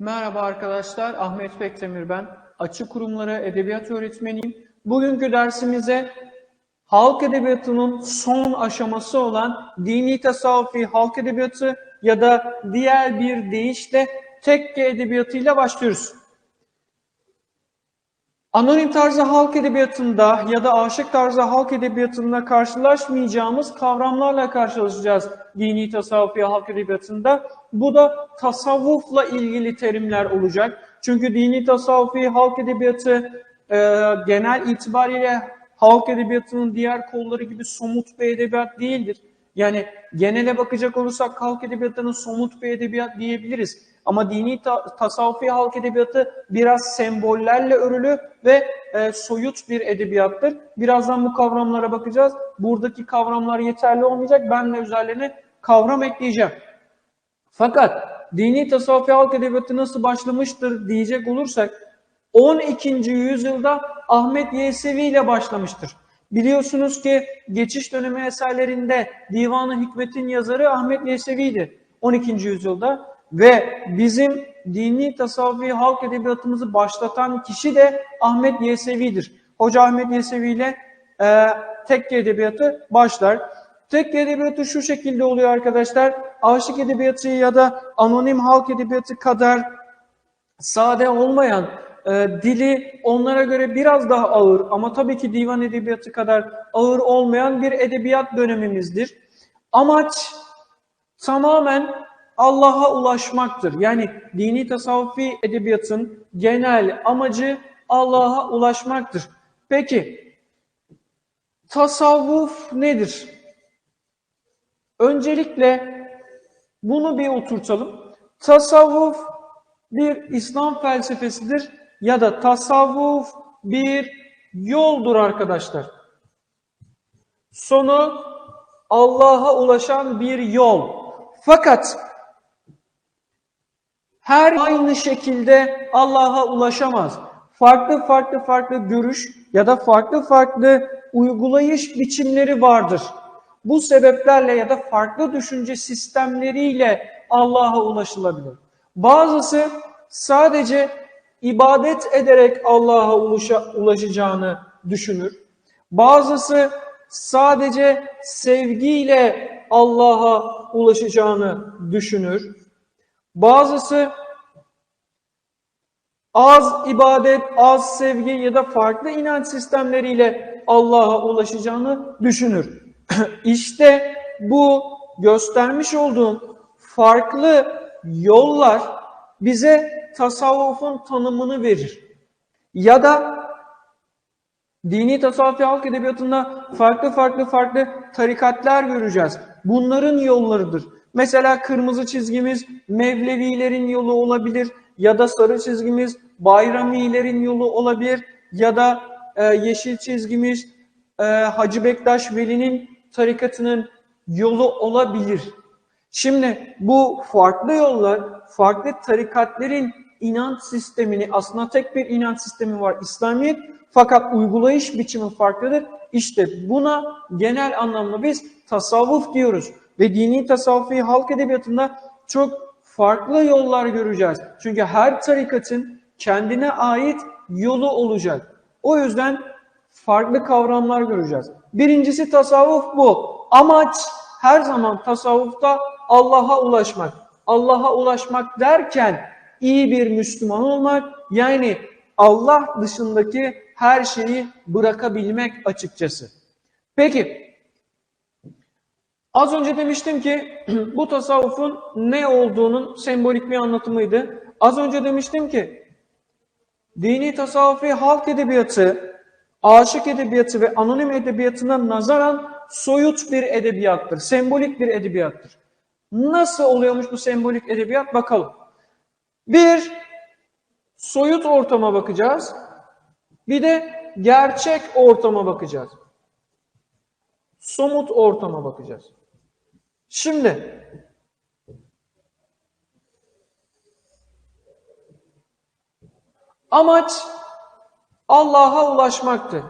Merhaba arkadaşlar, Ahmet Bekdemir ben. Açık kurumlara edebiyat öğretmeniyim. Bugünkü dersimize halk edebiyatının son aşaması olan dini tasavvufi halk edebiyatı ya da diğer bir deyişle tekke edebiyatıyla başlıyoruz. Anonim tarzı halk edebiyatında ya da aşık tarzı halk edebiyatında karşılaşmayacağımız kavramlarla karşılaşacağız dini tasavvufi halk edebiyatında. Bu da tasavvufla ilgili terimler olacak. Çünkü dini tasavvufi halk edebiyatı e, genel itibariyle halk edebiyatının diğer kolları gibi somut bir edebiyat değildir. Yani genele bakacak olursak halk edebiyatının somut bir edebiyat diyebiliriz. Ama dini ta tasavvufi halk edebiyatı biraz sembollerle örülü ve e, soyut bir edebiyattır. Birazdan bu kavramlara bakacağız. Buradaki kavramlar yeterli olmayacak. Ben de üzerlerine kavram ekleyeceğim. Fakat dini tasavvufi halk edebiyatı nasıl başlamıştır diyecek olursak 12. yüzyılda Ahmet Yesevi ile başlamıştır. Biliyorsunuz ki geçiş dönemi eserlerinde Divan-ı Hikmet'in yazarı Ahmet Yesevi'ydi 12. yüzyılda ve bizim dini tasavvufi halk edebiyatımızı başlatan kişi de Ahmet Yesevi'dir. Hoca Ahmet Yesevi ile e, tekke edebiyatı başlar. Tekke edebiyatı şu şekilde oluyor arkadaşlar. Aşık edebiyatı ya da anonim halk edebiyatı kadar sade olmayan e, dili onlara göre biraz daha ağır ama tabii ki divan edebiyatı kadar ağır olmayan bir edebiyat dönemimizdir. Amaç tamamen Allah'a ulaşmaktır. Yani dini tasavvufi edebiyatın genel amacı Allah'a ulaşmaktır. Peki tasavvuf nedir? Öncelikle bunu bir oturtalım. Tasavvuf bir İslam felsefesidir ya da tasavvuf bir yoldur arkadaşlar. Sonu Allah'a ulaşan bir yol. Fakat her aynı şekilde Allah'a ulaşamaz. Farklı farklı farklı görüş ya da farklı farklı uygulayış biçimleri vardır. Bu sebeplerle ya da farklı düşünce sistemleriyle Allah'a ulaşılabilir. Bazısı sadece ibadet ederek Allah'a ulaşacağını düşünür. Bazısı sadece sevgiyle Allah'a ulaşacağını düşünür. Bazısı az ibadet, az sevgi ya da farklı inanç sistemleriyle Allah'a ulaşacağını düşünür. İşte bu göstermiş olduğum farklı yollar bize tasavvufun tanımını verir. Ya da dini tasavvufi halk edebiyatında farklı farklı farklı tarikatlar göreceğiz. Bunların yollarıdır. Mesela kırmızı çizgimiz Mevlevilerin yolu olabilir ya da sarı çizgimiz Bayramilerin yolu olabilir ya da e, yeşil çizgimiz e, Hacı Bektaş Veli'nin tarikatının yolu olabilir. Şimdi bu farklı yollar, farklı tarikatlerin inanç sistemini, aslında tek bir inanç sistemi var İslamiyet fakat uygulayış biçimi farklıdır. İşte buna genel anlamda biz tasavvuf diyoruz. Ve dini tasavvufi halk edebiyatında çok farklı yollar göreceğiz. Çünkü her tarikatın kendine ait yolu olacak. O yüzden farklı kavramlar göreceğiz. Birincisi tasavvuf bu. Amaç her zaman tasavvufta Allah'a ulaşmak. Allah'a ulaşmak derken iyi bir Müslüman olmak yani Allah dışındaki her şeyi bırakabilmek açıkçası. Peki az önce demiştim ki bu tasavvufun ne olduğunun sembolik bir anlatımıydı. Az önce demiştim ki dini tasavvufi halk edebiyatı, aşık edebiyatı ve anonim edebiyatına nazaran soyut bir edebiyattır. Sembolik bir edebiyattır. Nasıl oluyormuş bu sembolik edebiyat bakalım. Bir, soyut ortama bakacağız. Bir de gerçek ortama bakacağız. Somut ortama bakacağız. Şimdi amaç Allah'a ulaşmaktı.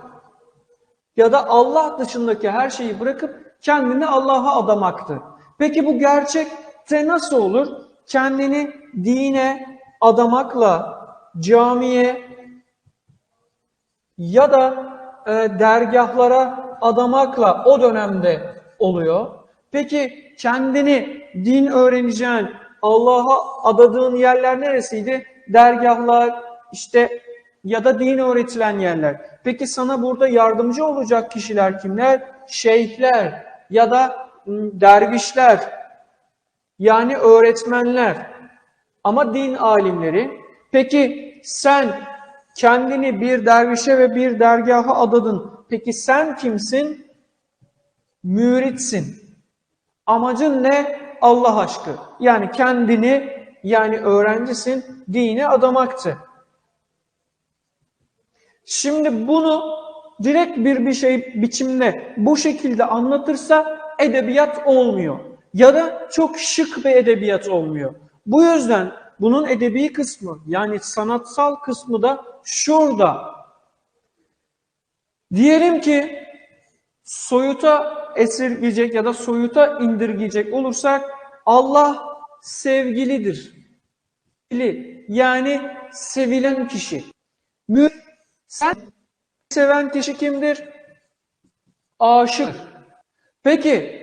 Ya da Allah dışındaki her şeyi bırakıp kendini Allah'a adamaktı. Peki bu gerçekte nasıl olur? Kendini dine, adamakla camiye ya da e, dergahlara adamakla o dönemde oluyor. Peki kendini din öğreneceğin, Allah'a adadığın yerler neresiydi? Dergahlar, işte ya da din öğretilen yerler. Peki sana burada yardımcı olacak kişiler kimler? Şeyhler ya da m, dervişler, yani öğretmenler ama din alimleri. Peki sen kendini bir dervişe ve bir dergaha adadın. Peki sen kimsin? Müritsin. Amacın ne? Allah aşkı. Yani kendini yani öğrencisin, dine adamaktı. Şimdi bunu direkt bir bir şey biçimde bu şekilde anlatırsa edebiyat olmuyor. Ya da çok şık bir edebiyat olmuyor. Bu yüzden bunun edebi kısmı yani sanatsal kısmı da şurada. Diyelim ki soyuta esirgeyecek ya da soyuta indirgeyecek olursak Allah sevgilidir. Yani sevilen kişi. Mü sen seven kişi kimdir? Aşık. Peki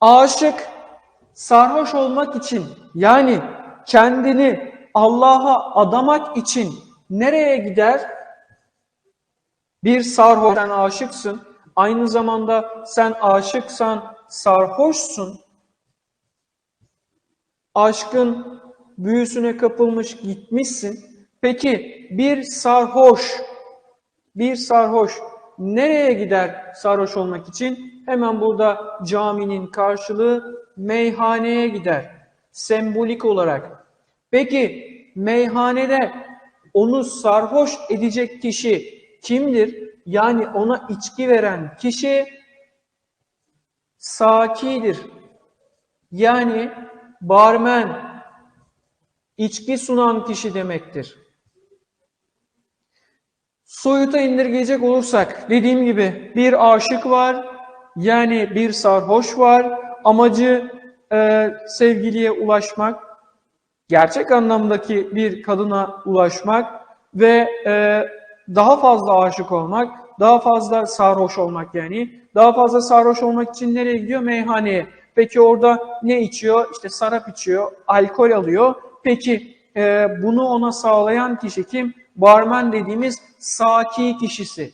aşık sarhoş olmak için yani kendini Allah'a adamak için nereye gider? Bir sarhoş sen aşıksın. Aynı zamanda sen aşıksan sarhoşsun. Aşkın büyüsüne kapılmış gitmişsin. Peki bir sarhoş, bir sarhoş nereye gider sarhoş olmak için? Hemen burada caminin karşılığı meyhaneye gider. Sembolik olarak. Peki meyhanede onu sarhoş edecek kişi kimdir? Yani ona içki veren kişi sakidir. Yani barmen, içki sunan kişi demektir. Soyuta indirgeyecek olursak dediğim gibi bir aşık var yani bir sarhoş var. Amacı e, sevgiliye ulaşmak gerçek anlamdaki bir kadına ulaşmak ve e, daha fazla aşık olmak daha fazla sarhoş olmak yani. Daha fazla sarhoş olmak için nereye gidiyor? Meyhaneye. Peki orada ne içiyor? İşte sarap içiyor alkol alıyor. Peki e, bunu ona sağlayan kişi kim barmen dediğimiz saki kişisi.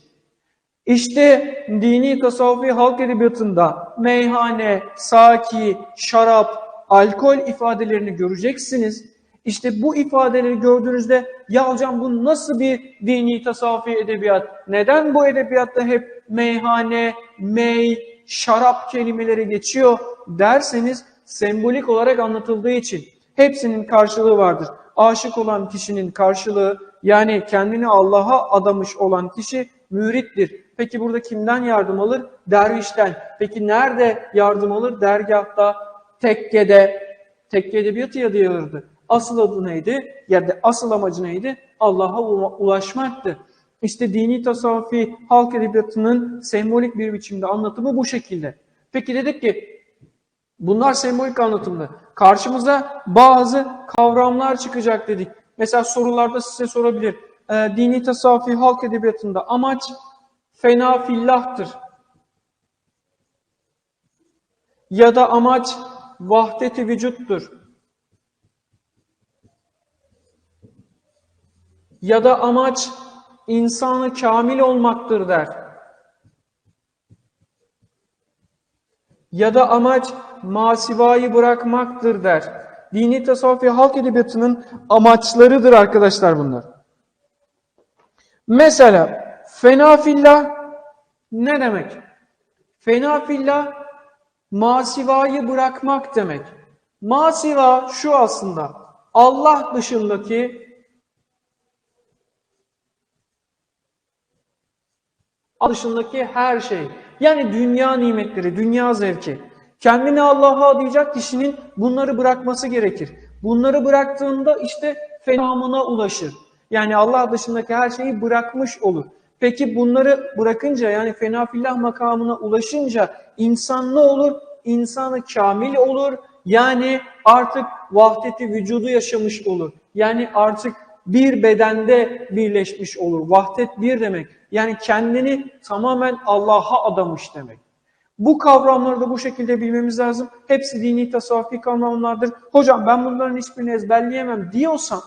İşte dini tasavvufi halk edebiyatında meyhane, saki, şarap, alkol ifadelerini göreceksiniz. İşte bu ifadeleri gördüğünüzde ya hocam bu nasıl bir dini tasavvufi edebiyat? Neden bu edebiyatta hep meyhane, mey, şarap kelimeleri geçiyor derseniz sembolik olarak anlatıldığı için hepsinin karşılığı vardır. Aşık olan kişinin karşılığı yani kendini Allah'a adamış olan kişi mürittir. Peki burada kimden yardım alır? Dervişten. Peki nerede yardım alır? Dergahta, tekkede. Tekke edebiyatı ya diyordu. Asıl adı neydi? Ya da asıl amacı neydi? Allah'a ulaşmaktı. İşte dini tasavvufi halk edebiyatının sembolik bir biçimde anlatımı bu şekilde. Peki dedik ki bunlar sembolik anlatımlı. Karşımıza bazı kavramlar çıkacak dedik. Mesela sorularda size sorabilir. E, dini tasavvufi halk edebiyatında amaç fena fillahtır. Ya da amaç vahdeti vücuttur. Ya da amaç insanı kamil olmaktır der. Ya da amaç masivayı bırakmaktır der. Dini tasavvuf halk edebiyatının amaçlarıdır arkadaşlar bunlar. Mesela fena fillah ne demek? Fena fillah masivayı bırakmak demek. Masiva şu aslında Allah dışındaki dışındaki her şey. Yani dünya nimetleri, dünya zevki. Kendini Allah'a adayacak kişinin bunları bırakması gerekir. Bunları bıraktığında işte fenamına ulaşır. Yani Allah dışındaki her şeyi bırakmış olur. Peki bunları bırakınca yani fenafillah makamına ulaşınca insan ne olur? İnsanı kamil olur. Yani artık vahdeti vücudu yaşamış olur. Yani artık bir bedende birleşmiş olur. Vahdet bir demek. Yani kendini tamamen Allah'a adamış demek. Bu kavramları da bu şekilde bilmemiz lazım. Hepsi dini tasavvufi kavramlardır. Hocam ben bunların hiçbirini ezberleyemem diyorsan,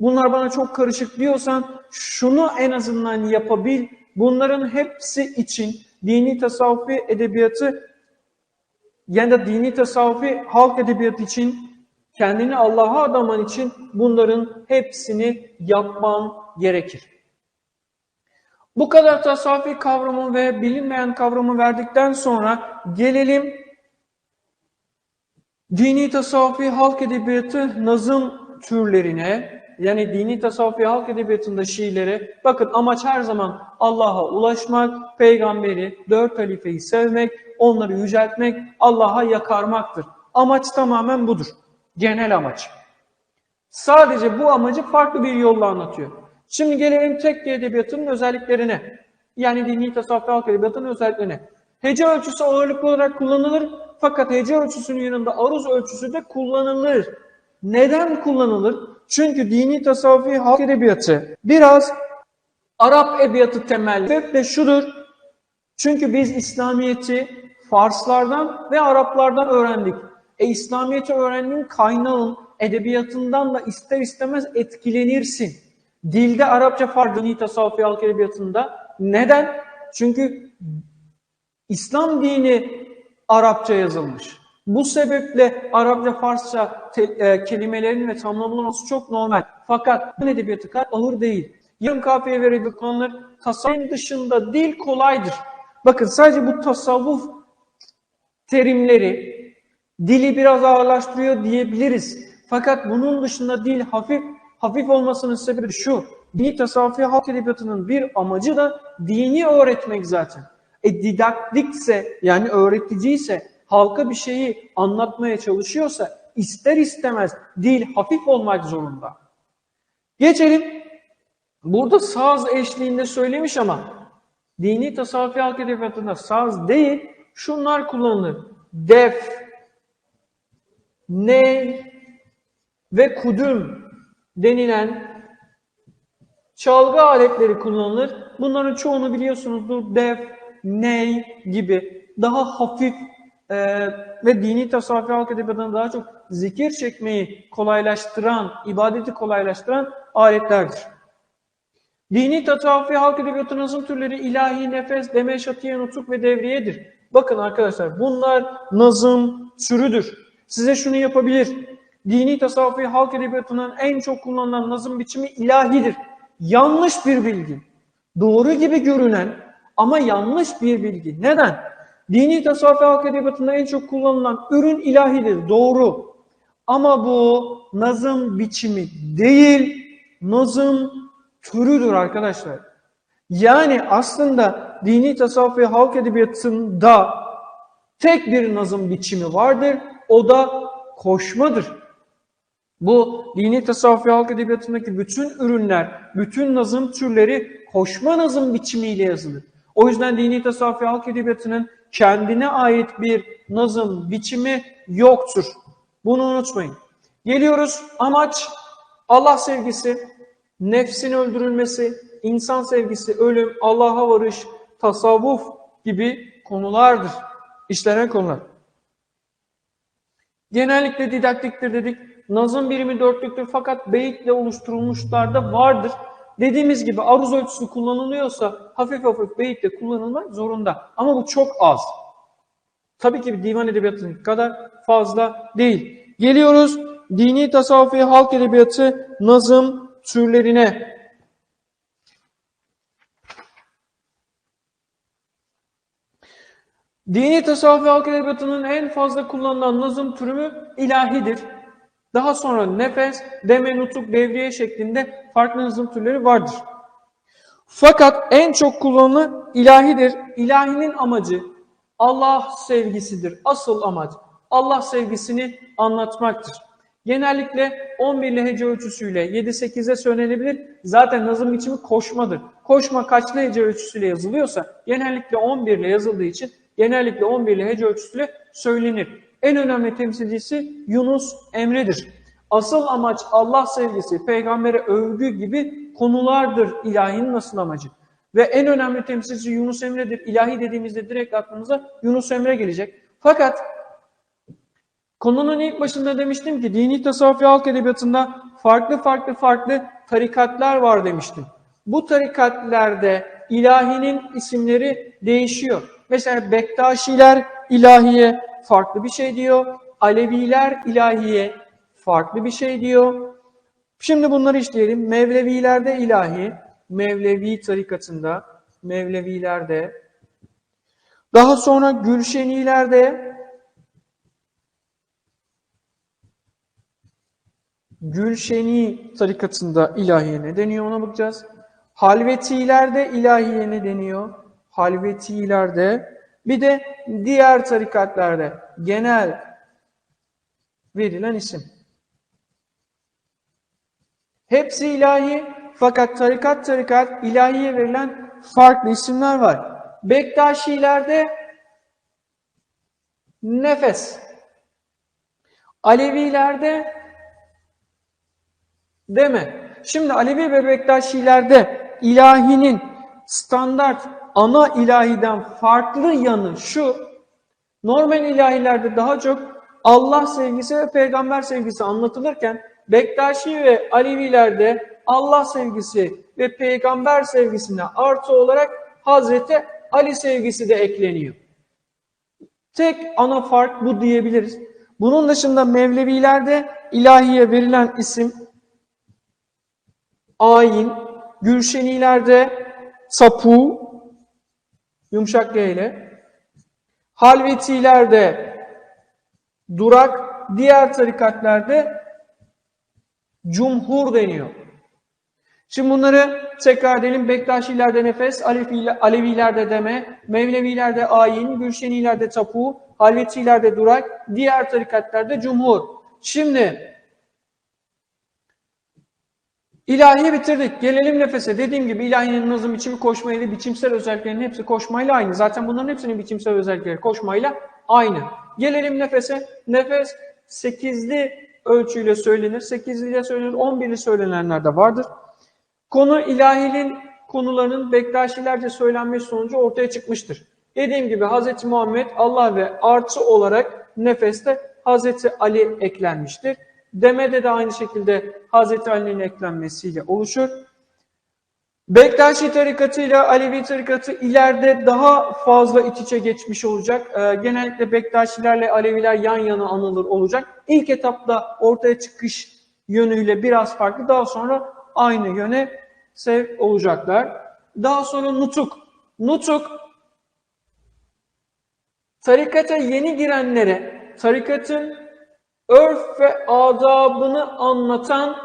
bunlar bana çok karışık diyorsan şunu en azından yapabil. Bunların hepsi için dini tasavvufi edebiyatı yani da dini tasavvufi halk edebiyatı için kendini Allah'a adaman için bunların hepsini yapman gerekir. Bu kadar tasavvufi kavramı ve bilinmeyen kavramı verdikten sonra gelelim dini tasavvufi halk edebiyatı nazım türlerine yani dini tasavvufi halk edebiyatında şiirlere bakın amaç her zaman Allah'a ulaşmak, peygamberi, dört halifeyi sevmek, onları yüceltmek, Allah'a yakarmaktır. Amaç tamamen budur. Genel amaç. Sadece bu amacı farklı bir yolla anlatıyor. Şimdi gelelim tekke edebiyatının özelliklerine. Yani dini tasavvuf halk edebiyatının özelliklerine. Hece ölçüsü ağırlıklı olarak kullanılır fakat hece ölçüsünün yanında aruz ölçüsü de kullanılır. Neden kullanılır? Çünkü dini tasavvufi halk edebiyatı biraz Arap edebiyatı temelli ve şudur. Çünkü biz İslamiyet'i Farslardan ve Araplardan öğrendik. E İslamiyet'i öğrendiğin kaynağın edebiyatından da ister istemez etkilenirsin. Dilde Arapça farklı tasavvufi halk edebiyatında. Neden? Çünkü İslam dini Arapça yazılmış. Bu sebeple Arapça, Farsça te, e, kelimelerin ve tamlamaların çok normal. Fakat bu edebiyatı kadar ağır değil. Yarım kafiye ve reddi kullanılır. Tasavvuf dışında dil kolaydır. Bakın sadece bu tasavvuf terimleri dili biraz ağırlaştırıyor diyebiliriz. Fakat bunun dışında dil hafif hafif olmasının sebebi şu. Dini tasavvufi halk edebiyatının bir amacı da dini öğretmek zaten. E didaktikse yani öğreticiyse halka bir şeyi anlatmaya çalışıyorsa ister istemez dil hafif olmak zorunda. Geçelim. Burada saz eşliğinde söylemiş ama dini tasavvufi halk edebiyatında saz değil şunlar kullanılır. Def, ney ve kudüm denilen çalgı aletleri kullanılır. Bunların çoğunu biliyorsunuzdur. Def, ney gibi daha hafif e, ve dini tasavvufi halk edebiyatına daha çok zikir çekmeyi kolaylaştıran, ibadeti kolaylaştıran aletlerdir. Dini tasavvufi halk edebiyatı türleri ilahi, nefes, deme, şatiye, nutuk ve devriyedir. Bakın arkadaşlar bunlar nazım türüdür. Size şunu yapabilir. Dini tasavvufi halk edebiyatının en çok kullanılan nazım biçimi ilahidir. Yanlış bir bilgi. Doğru gibi görünen ama yanlış bir bilgi. Neden? Dini tasavvufi halk edebiyatında en çok kullanılan ürün ilahidir. Doğru. Ama bu nazım biçimi değil, nazım türüdür arkadaşlar. Yani aslında dini tasavvufi halk edebiyatında tek bir nazım biçimi vardır. O da koşmadır. Bu dini tasavvufi halk edebiyatındaki bütün ürünler, bütün nazım türleri koşma nazım biçimiyle yazılır. O yüzden dini tasavvufi halk edebiyatının kendine ait bir nazım biçimi yoktur. Bunu unutmayın. Geliyoruz amaç Allah sevgisi, nefsin öldürülmesi, insan sevgisi, ölüm, Allah'a varış, tasavvuf gibi konulardır. İşlenen konular. Genellikle didaktiktir dedik. Nazım birimi dörtlüktür fakat beyitle oluşturulmuşlar da vardır. Dediğimiz gibi aruz ölçüsü kullanılıyorsa hafif hafif beyitle kullanılmak zorunda. Ama bu çok az. Tabii ki divan edebiyatının kadar fazla değil. Geliyoruz dini tasavvufi halk edebiyatı nazım türlerine. Dini tasavvufi halk edebiyatının en fazla kullanılan nazım türü ilahidir. Daha sonra nefes, deme, nutuk, devriye şeklinde farklı nazım türleri vardır. Fakat en çok kullanılan ilahidir. İlahinin amacı Allah sevgisidir. Asıl amaç Allah sevgisini anlatmaktır. Genellikle 11 hece ölçüsüyle 7-8'e söylenebilir. Zaten nazım biçimi koşmadır. Koşma kaçlı hece ölçüsüyle yazılıyorsa genellikle 11 ile yazıldığı için genellikle 11 ile hece ölçüsüyle söylenir. En önemli temsilcisi Yunus Emre'dir. Asıl amaç Allah sevgisi, peygambere övgü gibi konulardır ilahinin asıl amacı. Ve en önemli temsilcisi Yunus Emre'dir. İlahi dediğimizde direkt aklımıza Yunus Emre gelecek. Fakat konunun ilk başında demiştim ki dini tasavvuf ve halk edebiyatında farklı farklı farklı tarikatlar var demiştim. Bu tarikatlerde ilahinin isimleri değişiyor. Mesela Bektaşiler ilahiye farklı bir şey diyor. Aleviler ilahiye farklı bir şey diyor. Şimdi bunları işleyelim. Mevlevilerde ilahi, Mevlevi tarikatında, Mevlevilerde, daha sonra Gülşenilerde, Gülşeni tarikatında ilahiye ne deniyor ona bakacağız. Halvetilerde ilahiye ne deniyor? Halvetilerde bir de diğer tarikatlarda genel verilen isim. Hepsi ilahi fakat tarikat tarikat ilahiye verilen farklı isimler var. Bektaşilerde nefes. Alevilerde deme. Şimdi Alevi ve Bektaşilerde ilahinin standart ana ilahiden farklı yanı şu. Normal ilahilerde daha çok Allah sevgisi ve peygamber sevgisi anlatılırken Bektaşi ve Alevilerde Allah sevgisi ve peygamber sevgisine artı olarak Hazreti Ali sevgisi de ekleniyor. Tek ana fark bu diyebiliriz. Bunun dışında Mevlevilerde ilahiye verilen isim ayin, Gülşenilerde tapu, yumuşak G ile, Halvetilerde durak, diğer tarikatlerde cumhur deniyor. Şimdi bunları tekrar edelim. Bektaşilerde nefes, Alevi, Alevilerde deme, Mevlevilerde ayin, Gülşenilerde tapu, Halvetilerde durak, diğer tarikatlerde cumhur. Şimdi ilahiyi bitirdik. Gelelim nefese. Dediğim gibi ilahinin nazım biçimi koşmayla biçimsel özelliklerinin hepsi koşmayla aynı. Zaten bunların hepsinin biçimsel özellikleri koşmayla aynı. Gelelim nefese. Nefes 8'li ölçüyle söylenir. 8'li ile söylenir. 11'li söylenenler de vardır. Konu ilahinin konularının Bektaşilerce söylenmesi sonucu ortaya çıkmıştır. Dediğim gibi Hz. Muhammed Allah ve artı olarak nefeste Hz. Ali eklenmiştir. Demede de aynı şekilde Hz. Ali'nin eklenmesiyle oluşur. Bektaşi tarikatı ile Alevi tarikatı ileride daha fazla iç içe geçmiş olacak. Ee, genellikle Bektaşilerle Aleviler yan yana anılır olacak. İlk etapta ortaya çıkış yönüyle biraz farklı. Daha sonra aynı yöne sevk olacaklar. Daha sonra nutuk. Nutuk tarikata yeni girenlere tarikatın örf ve adabını anlatan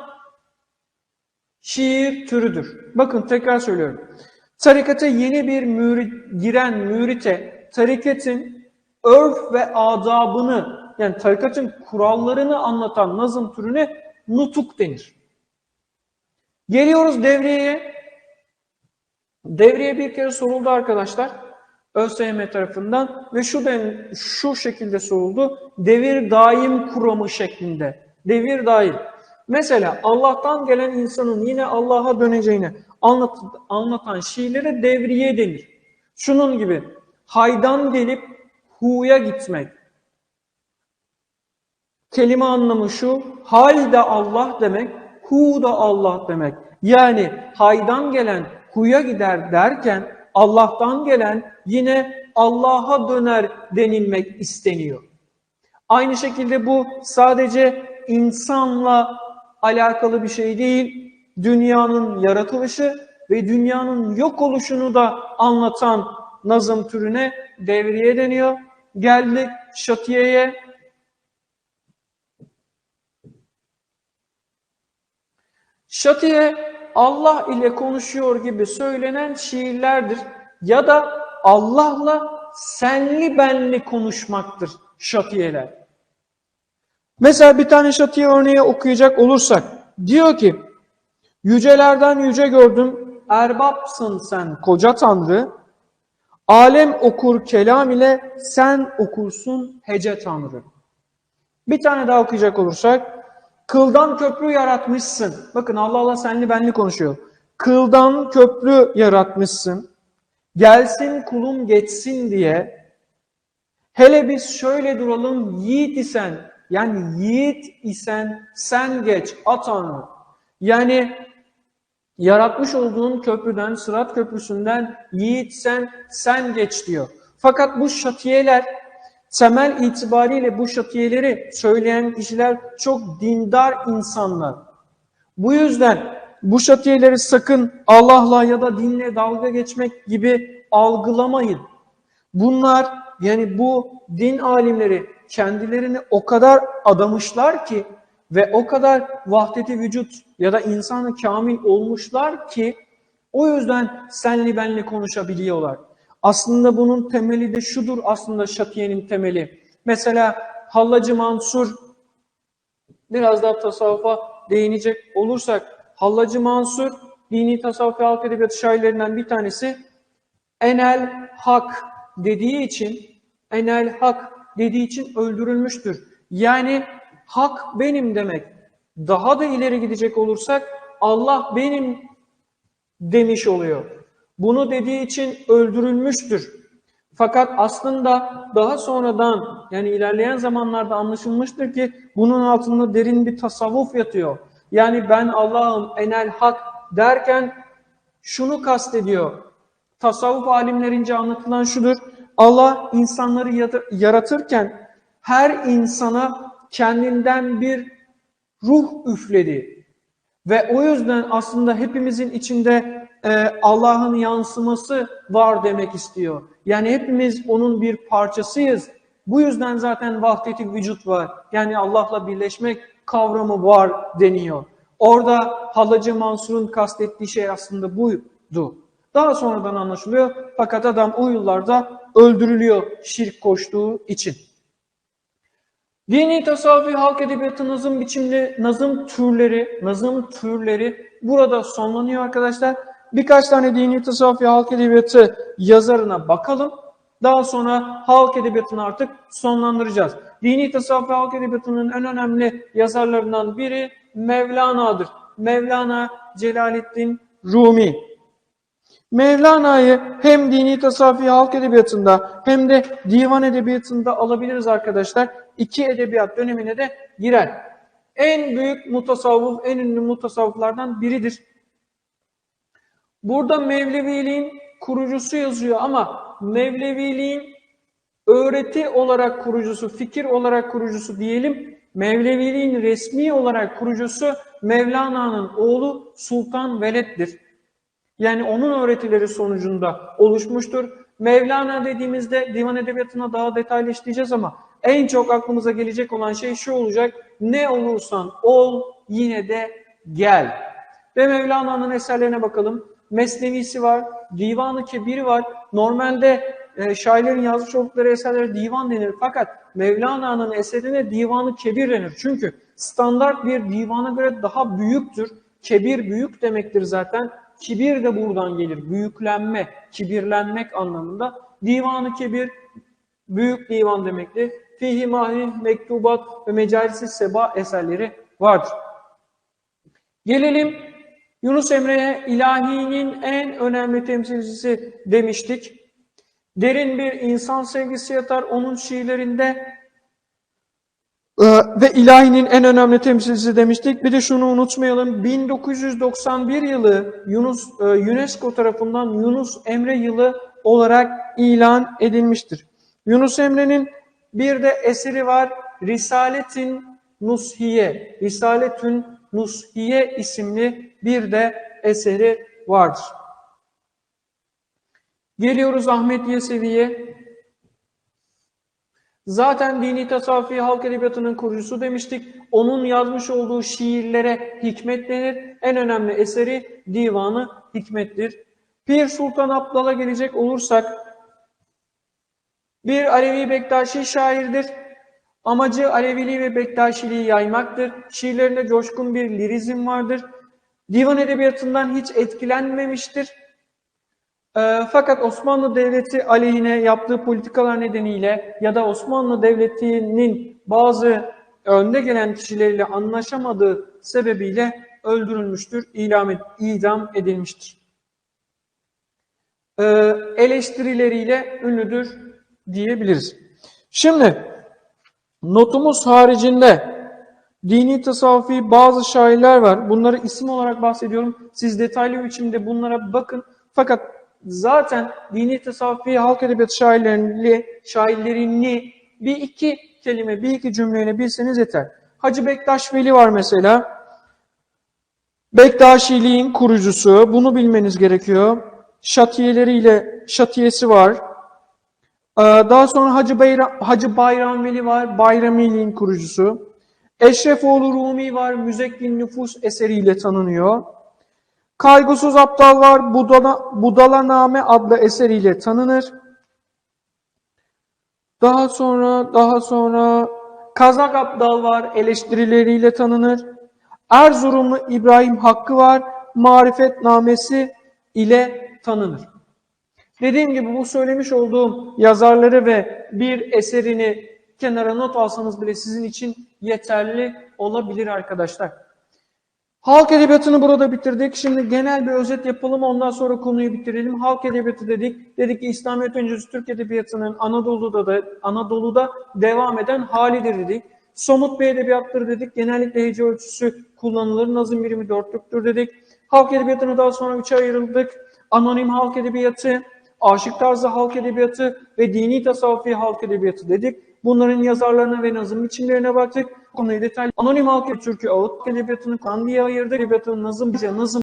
şiir türüdür. Bakın tekrar söylüyorum. Tarikata yeni bir mürit, giren mürite tarikatın örf ve adabını yani tarikatın kurallarını anlatan nazım türüne nutuk denir. Geliyoruz devreye. Devreye bir kere soruldu arkadaşlar. ÖSYM tarafından ve şu den, şu şekilde soruldu. Devir daim kuramı şeklinde. Devir daim. Mesela Allah'tan gelen insanın yine Allah'a döneceğini anlat, anlatan şiirlere devriye denir. Şunun gibi haydan gelip hu'ya gitmek. Kelime anlamı şu, hal de Allah demek, hu da Allah demek. Yani haydan gelen huya gider derken Allah'tan gelen yine Allah'a döner denilmek isteniyor. Aynı şekilde bu sadece insanla alakalı bir şey değil, dünyanın yaratılışı ve dünyanın yok oluşunu da anlatan nazım türüne devriye deniyor. Geldik şatiyeye. Şatiye Allah ile konuşuyor gibi söylenen şiirlerdir ya da Allah'la senli benli konuşmaktır şatiyeler. Mesela bir tane şatiye örneği okuyacak olursak diyor ki yücelerden yüce gördüm erbapsın sen koca tanrı alem okur kelam ile sen okursun hece tanrı. Bir tane daha okuyacak olursak. Kıldan köprü yaratmışsın. Bakın Allah Allah senli benli konuşuyor. Kıldan köprü yaratmışsın. Gelsin kulum geçsin diye. Hele biz şöyle duralım yiğit isen yani yiğit isen sen geç atanı. Yani yaratmış olduğun köprüden, Sırat Köprüsü'nden yiğit sen, sen geç diyor. Fakat bu şatiyeler, temel itibariyle bu şatiyeleri söyleyen kişiler çok dindar insanlar. Bu yüzden bu şatiyeleri sakın Allah'la ya da dinle dalga geçmek gibi algılamayın. Bunlar yani bu din alimleri kendilerini o kadar adamışlar ki ve o kadar vahdeti vücut ya da insanı kamil olmuşlar ki o yüzden senli benli konuşabiliyorlar. Aslında bunun temeli de şudur aslında şatiyenin temeli. Mesela Hallacı Mansur biraz daha tasavvufa değinecek olursak Hallacı Mansur dini tasavvuf ve halk edebiyatı şairlerinden bir tanesi enel hak dediği için enel hak dediği için öldürülmüştür. Yani hak benim demek. Daha da ileri gidecek olursak Allah benim demiş oluyor. Bunu dediği için öldürülmüştür. Fakat aslında daha sonradan yani ilerleyen zamanlarda anlaşılmıştır ki bunun altında derin bir tasavvuf yatıyor. Yani ben Allah'ım enel hak derken şunu kastediyor. Tasavvuf alimlerince anlatılan şudur. Allah insanları yaratırken her insana kendinden bir ruh üfledi. Ve o yüzden aslında hepimizin içinde e, Allah'ın yansıması var demek istiyor. Yani hepimiz onun bir parçasıyız. Bu yüzden zaten vahdeti vücut var. Yani Allah'la birleşmek kavramı var deniyor. Orada Halacı Mansur'un kastettiği şey aslında buydu. Daha sonradan anlaşılıyor. Fakat adam o yıllarda öldürülüyor şirk koştuğu için. Dini tasavvufi halk edebiyatı nazım biçimli nazım türleri, nazım türleri burada sonlanıyor arkadaşlar. Birkaç tane dini tasavvufi halk edebiyatı yazarına bakalım. Daha sonra halk edebiyatını artık sonlandıracağız. Dini tasavvufi halk edebiyatının en önemli yazarlarından biri Mevlana'dır. Mevlana Celaleddin Rumi. Mevlana'yı hem dini tasavvufi halk edebiyatında hem de divan edebiyatında alabiliriz arkadaşlar. İki edebiyat dönemine de girer. En büyük mutasavvuf, en ünlü mutasavvuflardan biridir. Burada Mevleviliğin kurucusu yazıyor ama Mevleviliğin öğreti olarak kurucusu, fikir olarak kurucusu diyelim. Mevleviliğin resmi olarak kurucusu Mevlana'nın oğlu Sultan Veled'dir. Yani onun öğretileri sonucunda oluşmuştur. Mevlana dediğimizde divan edebiyatına daha detaylı işleyeceğiz ama en çok aklımıza gelecek olan şey şu olacak. Ne olursan ol yine de gel. Ve Mevlana'nın eserlerine bakalım. Mesnevisi var, Divanı Kebiri var. Normalde e, şairlerin yazmış oldukları eserlere divan denir. Fakat Mevlana'nın eserine Divanı Kebir denir. Çünkü standart bir divana göre daha büyüktür. Kebir büyük demektir zaten. Kibir de buradan gelir. Büyüklenme, kibirlenmek anlamında. Divanı Kebir büyük divan demektir. Fihi mahih, mektubat ve mecalisi seba eserleri vardır. Gelelim Yunus Emre'ye ilahinin en önemli temsilcisi demiştik. Derin bir insan sevgisi yatar onun şiirlerinde ee, ve ilahinin en önemli temsilcisi demiştik. Bir de şunu unutmayalım. 1991 yılı Yunus e, UNESCO tarafından Yunus Emre yılı olarak ilan edilmiştir. Yunus Emre'nin bir de eseri var. Risaletin Nushiye. Risaletün Nushiye isimli bir de eseri vardır. Geliyoruz Ahmet Yesevi'ye. Zaten dini tasavvufi halk edebiyatının kurucusu demiştik. Onun yazmış olduğu şiirlere hikmet denir. En önemli eseri Divanı Hikmettir. Pir Sultan Abdal'a gelecek olursak bir Alevi Bektaşi şairdir. Amacı Aleviliği ve Bektaşiliği yaymaktır. Şiirlerinde coşkun bir lirizm vardır. Divan edebiyatından hiç etkilenmemiştir. E, fakat Osmanlı Devleti aleyhine yaptığı politikalar nedeniyle ya da Osmanlı Devleti'nin bazı önde gelen kişileriyle anlaşamadığı sebebiyle öldürülmüştür, idam, ed- idam edilmiştir. Ee, eleştirileriyle ünlüdür diyebiliriz. Şimdi notumuz haricinde dini tasavvufi bazı şairler var. Bunları isim olarak bahsediyorum. Siz detaylı biçimde bunlara bakın. Fakat zaten dini tasavvufi halk edebiyatı şairlerini, şairlerini bir iki kelime, bir iki cümleyle bilseniz yeter. Hacı Bektaş Veli var mesela. Bektaşiliğin kurucusu. Bunu bilmeniz gerekiyor. Şatiyeleriyle şatiyesi var. Ee, Daha sonra Hacı, Bayram, Hacı Bayram Veli var. Bayramiliğin kurucusu. Eşrefoğlu Rumi var. Müzekkin Nüfus eseriyle tanınıyor. Kaygısız Aptal var. Budala, Budalaname adlı eseriyle tanınır. Daha sonra, daha sonra Kazak Abdal var. Eleştirileriyle tanınır. Erzurumlu İbrahim Hakkı var. Marifetnamesi ile tanınır. Dediğim gibi bu söylemiş olduğum yazarları ve bir eserini kenara not alsanız bile sizin için yeterli olabilir arkadaşlar. Halk edebiyatını burada bitirdik. Şimdi genel bir özet yapalım ondan sonra konuyu bitirelim. Halk edebiyatı dedik. Dedik ki İslamiyet öncesi Türk edebiyatının Anadolu'da da Anadolu'da devam eden halidir dedik. Somut bir edebiyattır dedik. Genellikle hece ölçüsü kullanılır. Nazım birimi dörtlüktür dedik. Halk edebiyatını daha sonra üçe ayırdık. Anonim halk edebiyatı, aşık tarzı halk edebiyatı ve dini tasavvufi halk edebiyatı dedik. Bunların yazarlarına ve nazım biçimlerine baktık. Konuyu detaylı. Anonim halk Türkü ağıt edebiyatını kan diye ayırdık. Edebiyatın nazım bize nazım